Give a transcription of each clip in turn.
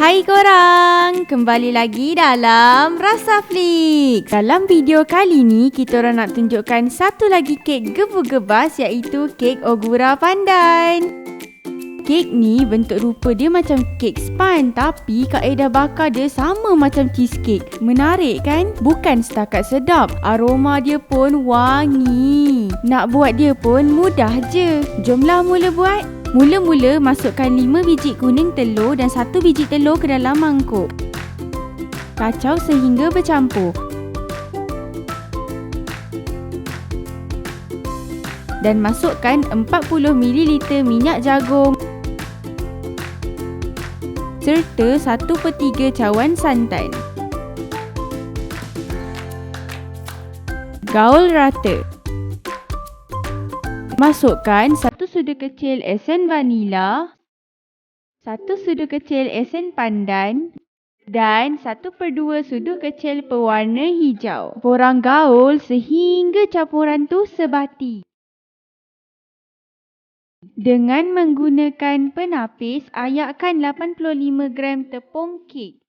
Hai korang, kembali lagi dalam Rasa Flick. Dalam video kali ni, kita orang nak tunjukkan satu lagi kek gebu-gebas iaitu kek Ogura Pandan. Kek ni bentuk rupa dia macam kek span tapi kaedah bakar dia sama macam cheesecake. Menarik kan? Bukan setakat sedap, aroma dia pun wangi. Nak buat dia pun mudah je. Jomlah mula buat. Mula-mula masukkan 5 biji kuning telur dan 1 biji telur ke dalam mangkuk. Kacau sehingga bercampur. Dan masukkan 40 ml minyak jagung serta 1 per 3 cawan santan. Gaul rata. Masukkan sudu kecil esen vanila, satu sudu kecil esen pandan dan satu per dua sudu kecil pewarna hijau. Korang gaul sehingga campuran tu sebati. Dengan menggunakan penapis, ayakkan 85 gram tepung kek.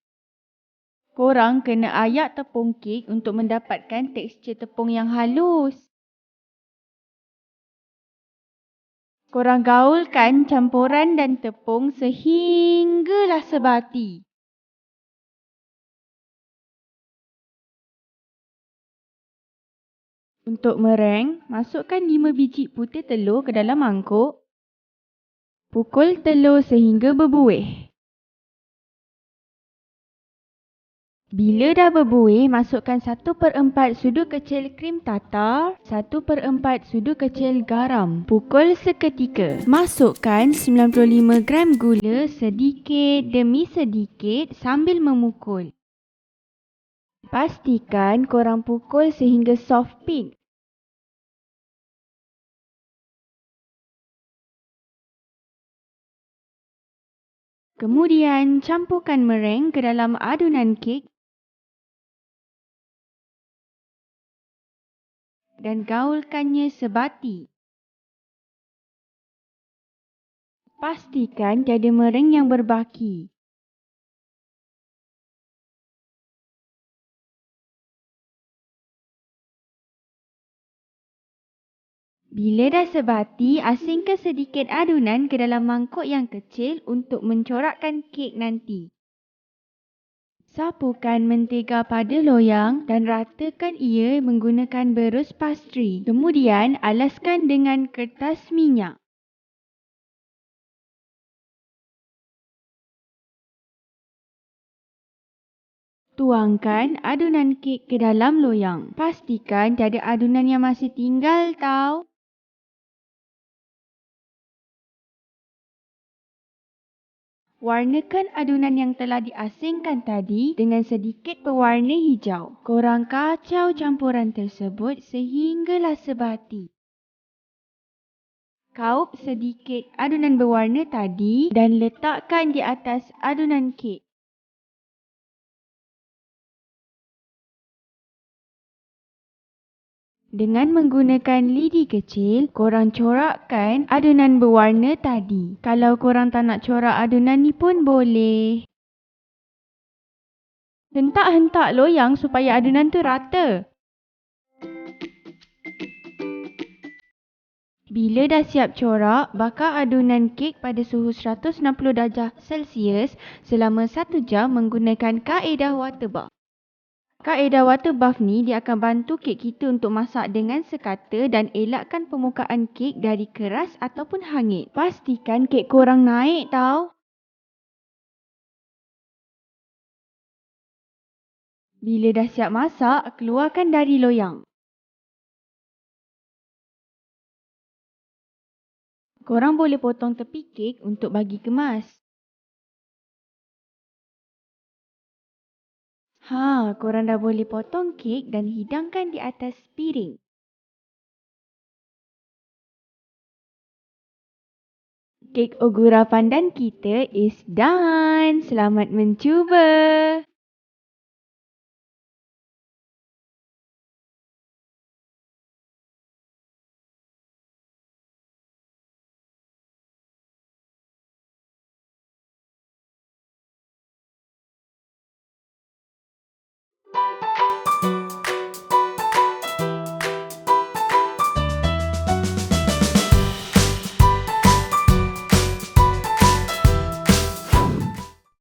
Korang kena ayak tepung kek untuk mendapatkan tekstur tepung yang halus. Korang gaulkan campuran dan tepung sehinggalah sebati. Untuk mereng, masukkan 5 biji putih telur ke dalam mangkuk. Pukul telur sehingga berbuih. Bila dah berbuih, masukkan 1 per 4 sudu kecil krim tartar, 1 per 4 sudu kecil garam. Pukul seketika. Masukkan 95 gram gula sedikit demi sedikit sambil memukul. Pastikan korang pukul sehingga soft pink. Kemudian campurkan mereng ke dalam adunan kek dan gaulkannya sebati. Pastikan tiada mereng yang berbaki. Bila dah sebati, asingkan sedikit adunan ke dalam mangkuk yang kecil untuk mencorakkan kek nanti. Sapukan mentega pada loyang dan ratakan ia menggunakan berus pastry. Kemudian alaskan dengan kertas minyak. Tuangkan adunan kek ke dalam loyang. Pastikan tiada adunan yang masih tinggal tau. Warnakan adunan yang telah diasingkan tadi dengan sedikit pewarna hijau. Korang kacau campuran tersebut sehinggalah sebati. Kaup sedikit adunan berwarna tadi dan letakkan di atas adunan kek. Dengan menggunakan lidi kecil, korang corakkan adunan berwarna tadi. Kalau korang tak nak corak adunan ni pun boleh. Hentak-hentak loyang supaya adunan tu rata. Bila dah siap corak, bakar adunan kek pada suhu 160 darjah Celsius selama 1 jam menggunakan kaedah water bath. Kaedah water bath ni dia akan bantu kek kita untuk masak dengan sekata dan elakkan permukaan kek dari keras ataupun hangit. Pastikan kek korang naik tau. Bila dah siap masak, keluarkan dari loyang. Korang boleh potong tepi kek untuk bagi kemas. Ha, korang dah boleh potong kek dan hidangkan di atas piring. Kek ogura pandan kita is done. Selamat mencuba.